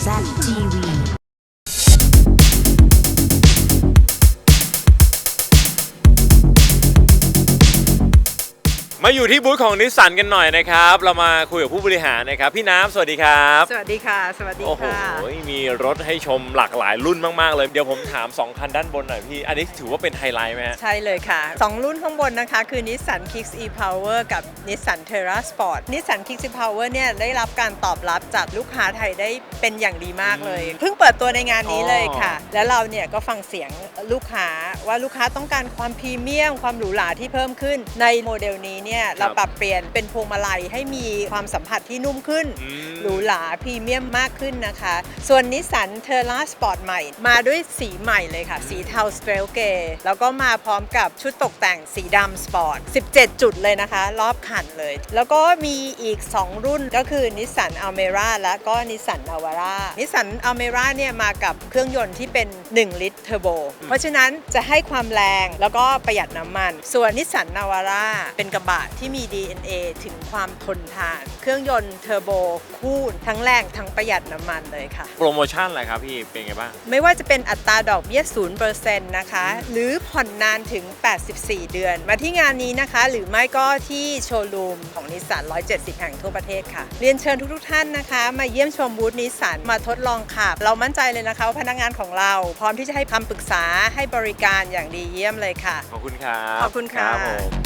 Zach TV. มาอยู่ที่บูธของนิสสันกันหน่อยนะครับ เรามาคุยกับผู้บริหารนะครับ พี่น้ำสวัสดีครับ สวัสดีค่ะ สวัสดีโอ้โห ค่ะ มีรถให้ชมหลากหลายรุ่นมากๆเลย เดี๋ยวผมถาม 2 คันด้านบนหน่อยพี่ อันนี้ถือว่าเป็นไฮไลท์ไหมฮะ ใช่เลยค่ะ 2 รุ่นข้างบนนะคะ คือ Nissan Kicks e-Power กับ Nissan Terra Sport Nissan Kicks e-Power เนี่ยได้รับการตอบรับจากลูกค้าไทยได้เป็นอย่างดีมากเลย เพิ่งเปิดตัวในงานนี้เลยค่ะ แล้วเราเนี่ยก็ฟังเสียงลูกค้าว่าลูกค้าต้องการความพรีเมียม ความหรูหราที่เพิ่มขึ้นในโมเดลนี้เนี่ยเราปรับเปลี่ยนเป็นพวงมาลัยให้มีความสัมผัสที่นุ่มขึ้นอืมหรูหราพรีเมียมมากขึ้นนะคะ ส่วนนิสสันเทอร่าสปอร์ตใหม่ มาด้วยสีใหม่เลยค่ะ สีเทาสเตรลเกแล้วก็มาพร้อมกับชุดตกแต่งสีดำสปอร์ต 17 จุดเลยนะคะ รอบคันเลย แล้วก็มีอีก 2 รุ่นก็คือนิสสันอัลเมร่าและก็นิสสันนาวาร่านิสสันอัลเมร่าเนี่ยมากับเครื่องยนต์ที่เป็น 1 ลิตรเทอร์โบเพราะฉะนั้นจะให้ความแรงแล้วก็ประหยัดน้ำมัน ส่วนนิสสันนาวาร่าเป็นกระบะที่มี DNA ถึงความทนทาน เครื่องยนต์เทอร์โบคู่ทั้งแรงทั้งประหยัดน้ำมันเลยค่ะ โปรโมชั่นอะไรครับพี่ เป็นไงบ้าง ไม่ว่าจะเป็นอัตราดอกเบี้ย0%นะคะ หรือผ่อนนานถึง 84 เดือน มาที่งานนี้นะคะ หรือไม่ก็ที่โชว์รูมของนิสสัน170 แห่งทั่วประเทศค่ะ เรียนเชิญทุกๆท่านนะคะ มาเยี่ยมชมบูธนิสสันมาทดลองขับ เรามั่นใจเลยนะคะว่าพนักงานของเรา พร้อมที่จะให้คำปรึกษาให้บริการอย่างดีเยี่ยมเลยค่ะ ขอบคุณครับ ขอบคุณค่ะรับผม